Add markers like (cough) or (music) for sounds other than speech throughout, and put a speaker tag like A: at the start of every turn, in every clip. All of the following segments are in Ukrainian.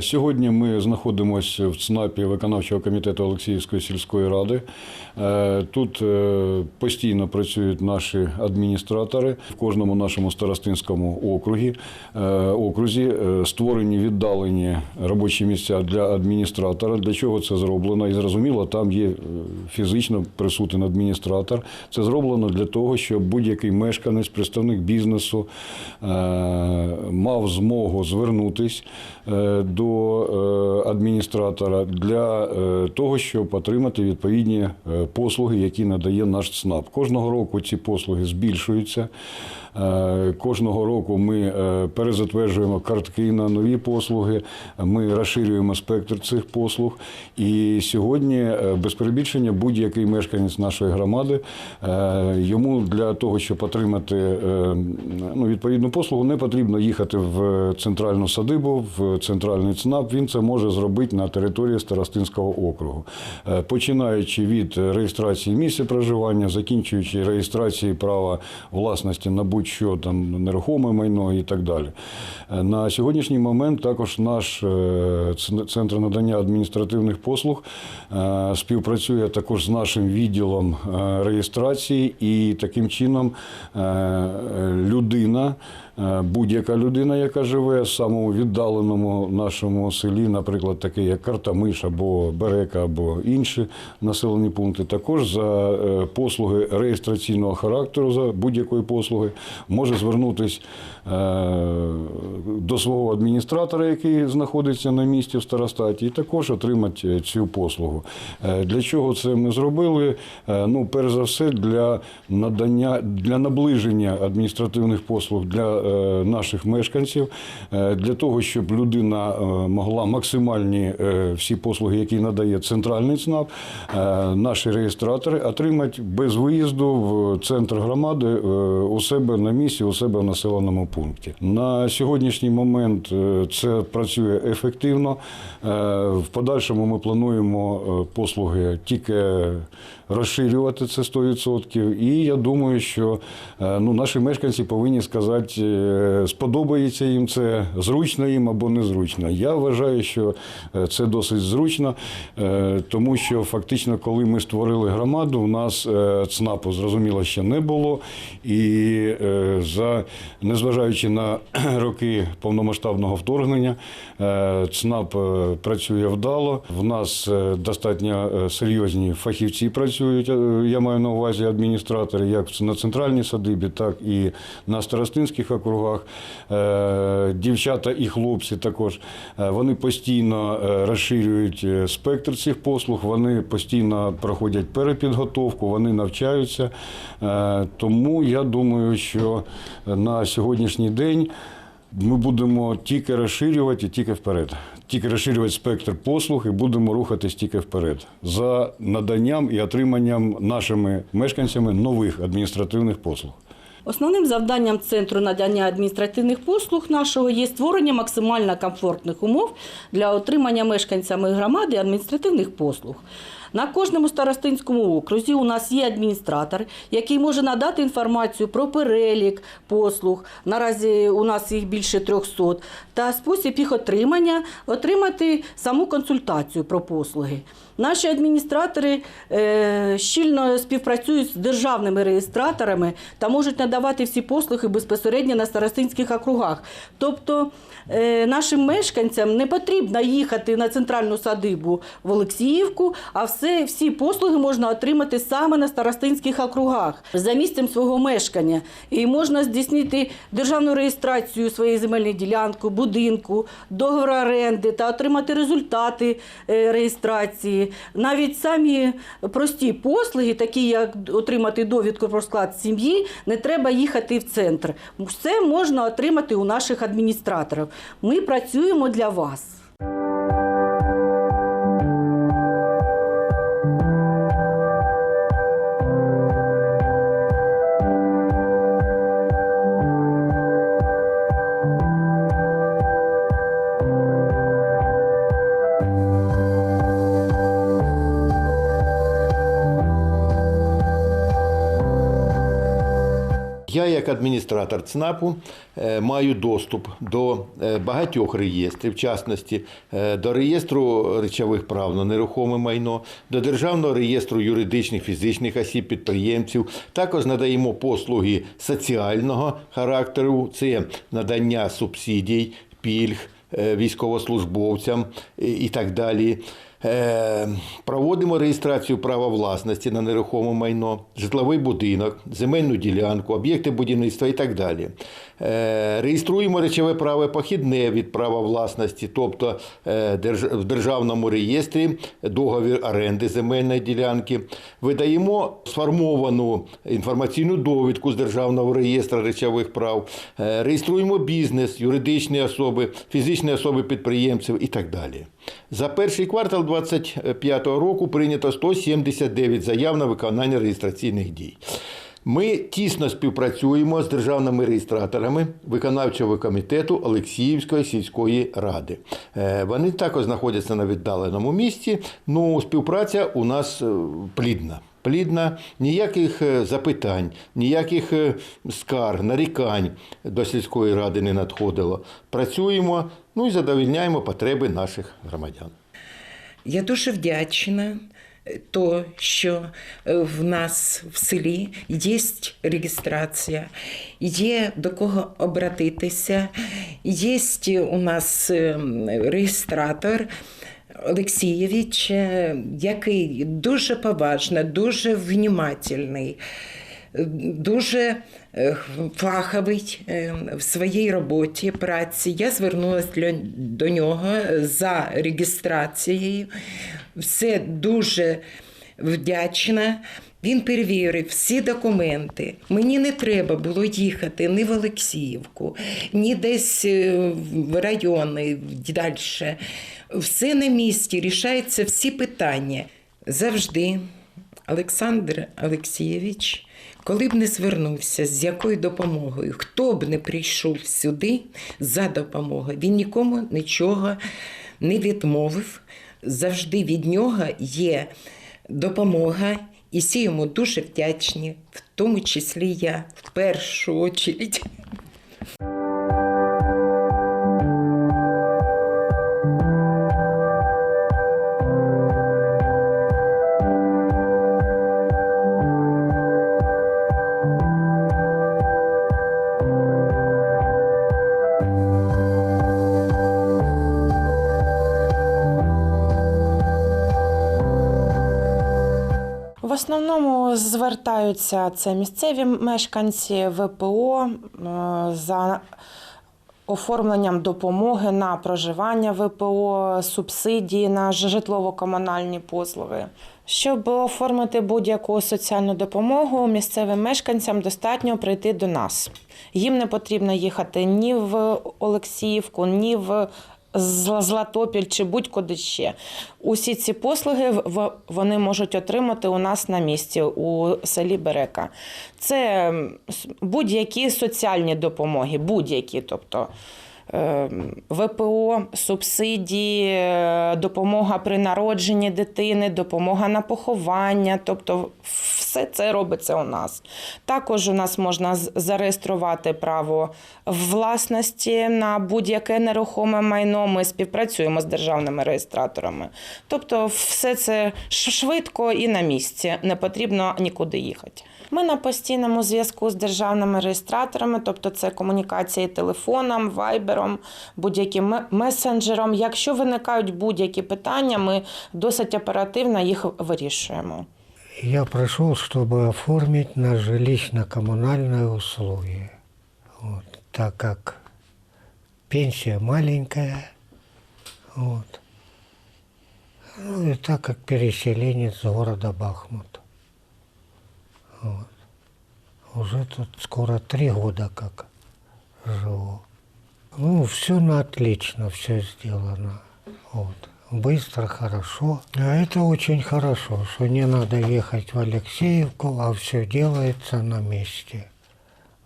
A: Е, Сьогодні ми знаходимося в ЦНАПі виконавчого комітету Олексіївської сільської ради. Е, Тут е, постійно працюють наші адміністратори в кожному нашому старостинському округі. е, окрузі створені віддалені робочі місця для адміністратора. Для чого це зроблено? І зрозуміло, там є фізично присутній адміністратор. Це зроблено для того, щоб будь-який мешканець, представник бізнесу мав змогу звернутись е, до адміністратора для того, щоб отримати відповідні послуги, які надає наш ЦНАП. Кожного року ці послуги збільшуються. Е, Кожного року ми е, перезатверджуємо картки на нові послуги, ми розширюємо спектр цих послуг. І сьогодні, е, без перебільшення, будь-який мешканець нашої громади йому для того, щоб отримати ну, відповідну послугу, не потрібно їхати в центральну садибу, в центральний ЦНАП. Він це може зробити на території Старостинського округу, починаючи від реєстрації місця проживання, закінчуючи реєстрації права власності на будь-що там нерухоме майно і так далі. Е, На сьогоднішній момент також наш е, центр надання адміністративних послуг е, співпрацює також з нашим відділом реєстрації, і таким чином людина. Е, Будь-яка людина, яка живе в самому віддаленому нашому селі, наприклад, таке як Картамиш або Берека, або інші населені пункти, також за е, послуги реєстраційного характеру, за будь-якої послуги, може звернутися до свого адміністратора, який знаходиться на місці в старостаті, і також отримати е, цю послугу. Е, Для чого це ми зробили? Е, Ну, перш за все, для надання для наближення адміністративних послуг для е, наших мешканців, е, для того, щоб людина е, могла максимальні е, всі послуги, які надає центральний ЦНАП, е, наші реєстратори отримати без виїзду в центр громади е, у себе на місці, у себе в населеному пункті. На сьогоднішній момент е, це працює ефективно. Е, В подальшому ми плануємо е, послуги тільки розширювати це 100%. І я думаю, що е, ну, наші мешканці повинні сказати, е, сподобається їм це, зручно їм або незручно. Я вважаю, що е, це досить зручно, е, тому що фактично, коли ми створили громаду, у нас е, ЦНАПу зрозуміло ще не було. І е, за незважаючи на (clears throat) роки повномасштабного вторгнення, е, ЦНАП е, працює вдало. В нас е, достатньо е, серйозні фахівці працюють. е, Я маю на увазі адміністратори, як на центральній садибі, так і на старостинських округах. Е, Дівчата і хлопці також Е, вони постійно е, розширюють спектр цих послуг. Вони постійно проходять перепідготовку, вони навчаються. Тому я думаю, що на сьогоднішній день. Ми будемо тільки розширювати тільки вперед. Тільки розширювати спектр послуг і будемо рухатись тільки вперед за наданням і отриманням нашими мешканцями нових адміністративних послуг.
B: Основним завданням центру надання адміністративних послуг нашого є створення максимально комфортних умов для отримання мешканцями громади адміністративних послуг. На кожному старостинському окрузі у нас є адміністратор, який може надати інформацію про перелік послуг. Наразі у нас їх більше 300, та спосіб їх отримання, отримати саму консультацію про послуги. Наші адміністратори е, щільно співпрацюють з державними реєстраторами та можуть надавати всі послуги безпосередньо на старостинських округах. Тобто е, нашим мешканцям не потрібно їхати на центральну садибу в Олексіївку, а все, всі послуги можна отримати саме на старостинських округах за місцем свого мешкання. І можна здійснити державну реєстрацію своєї земельної ділянки, будинку, договору оренди та отримати результати е, реєстрації. Навіть самі прості послуги, такі як отримати довідку про склад сім'ї, не треба їхати в центр. Все можна отримати у наших адміністраторів. Ми працюємо для вас.
C: Я, як адміністратор ЦНАПу, е, маю доступ до е, багатьох реєстрів, в частності е, до реєстру речових прав на нерухоме майно, до державного реєстру юридичних фізичних осіб, підприємців. Також надаємо послуги соціального характеру, це надання субсидій, пільг військовослужбовцям і так далі. Е, Проводимо реєстрацію права власності на нерухоме майно, житловий будинок, земельну ділянку, об'єкти будівництва і так далі. Е, Реєструємо речове право похідне від права власності, тобто е, в державному реєстрі договір оренди земельної ділянки. Видаємо сформовану інформаційну довідку з державного реєстру речових прав. Реєструємо бізнес, юридичні особи, фізичні особи підприємців і так далі. За перший квартал 2025 року прийнято 179 заяв на виконання реєстраційних дій. Ми тісно співпрацюємо з державними реєстраторами виконавчого комітету Олексіївської сільської ради. Е, Вони також знаходяться на віддаленому місці. Ну, співпраця у нас е, плідна. Плідна, ніяких е, запитань, ніяких скарг, нарікань до сільської ради не надходило. Працюємо, ну і задовільняємо потреби наших громадян.
D: Я дуже вдячна, е, то, що е, в нас в селі є реєстрація, є до кого обратитися, є у нас е, реєстратор. Олексійович, який дуже поважно, дуже внімательний, дуже фаховий е, в своїй роботі, праці. Я звернулася до нього за реєстрацією. Все дуже вдячна. Він перевірив всі документи. Мені не треба було їхати ні в Олексіївку, ні десь е, в райони далі. Все на місці, рішаються всі питання. Завжди Олександр Олексійович, коли б не звернувся, з якою допомогою, хто б не прийшов сюди за допомогою, він нікому нічого не відмовив. Завжди від нього є допомога, і всі йому дуже вдячні, в тому числі я в першу чергу.
E: Звертаються це місцеві мешканці ВПО е, за оформленням допомоги на проживання ВПО, субсидії на житлово-комунальні послуги. Щоб оформити будь-яку соціальну допомогу місцевим мешканцям достатньо прийти до нас. Їм не потрібно їхати ні в Олексіївку, ні в Златопіль чи будь-куди ще. Усі ці послуги вони можуть отримати у нас на місці у селі Берека. Це будь-які соціальні допомоги, будь-які, тобто. Е, ВПО, субсидії, е, допомога при народженні дитини, допомога на поховання, тобто все це робиться у нас. Також у нас можна зареєструвати право власності на будь-яке нерухоме майно. Ми співпрацюємо з державними реєстраторами. Тобто, все це швидко і на місці, не потрібно нікуди їхати. Ми на постійному зв'язку з державними реєстраторами, тобто це комунікації телефоном, вайбером, будь-яким месенджером. Якщо виникають будь-які питання, ми досить оперативно їх вирішуємо.
F: Я пришел, чтобы оформить на жилищно-коммунальные услуги. Вот, так как пенсия маленькая, вот. Ну и так как переселенец с города Бахмут. Вот. Уже тут скоро три года как живу. Ну, все на отлично, все сделано. Вот. Быстро, хорошо. А это очень хорошо, что не надо ехать в Алексеевку, а все делается на месте.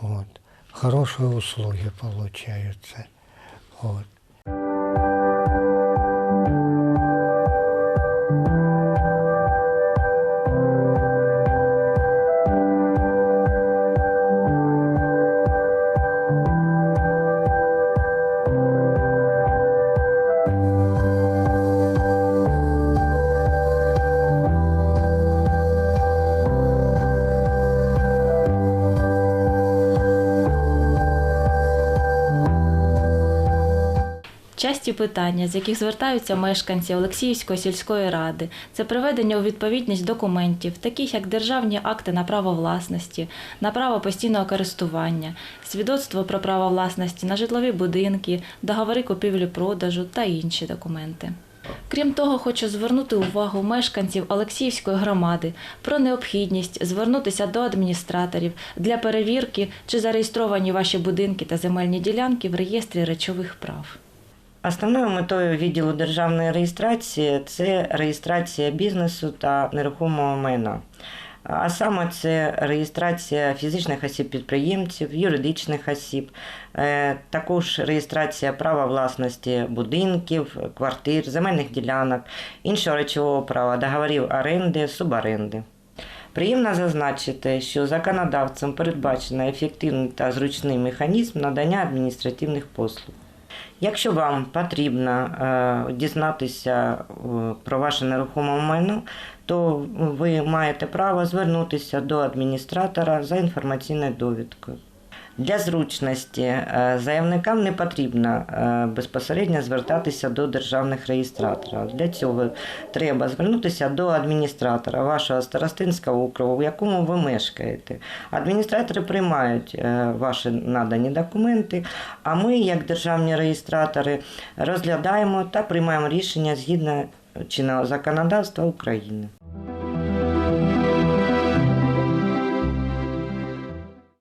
F: Вот. Хорошие услуги получаются. Вот.
G: Часті питання, з яких звертаються мешканці Олексіївської сільської ради, це приведення у відповідність документів, таких як державні акти на право власності, на право постійного користування, свідоцтво про право власності на житлові будинки, договори купівлі-продажу та інші документи. Крім того, хочу звернути увагу мешканців Олексіївської громади про необхідність звернутися до адміністраторів для перевірки, чи зареєстровані ваші будинки та земельні ділянки в реєстрі речових прав.
H: Основною метою відділу державної реєстрації це реєстрація бізнесу та нерухомого майна. А саме це реєстрація фізичних осіб-підприємців, юридичних осіб, е, також реєстрація права власності будинків, квартир, земельних ділянок, іншого речового права, договорів оренди, суборенди. Приємно зазначити, що законодавцем передбачено ефективний та зручний механізм надання адміністративних послуг. Якщо вам потрібно е, дізнатися е, про ваше нерухоме майно, то ви маєте право звернутися до адміністратора за інформаційною довідкою. Для зручності е, заявникам не потрібно е, безпосередньо звертатися до державних реєстраторів. Для цього треба звернутися до адміністратора вашого старостинського округу, в якому ви мешкаєте. Адміністратори приймають е, ваші надані документи, а ми, як державні реєстратори, розглядаємо та приймаємо рішення згідно чинного законодавства України.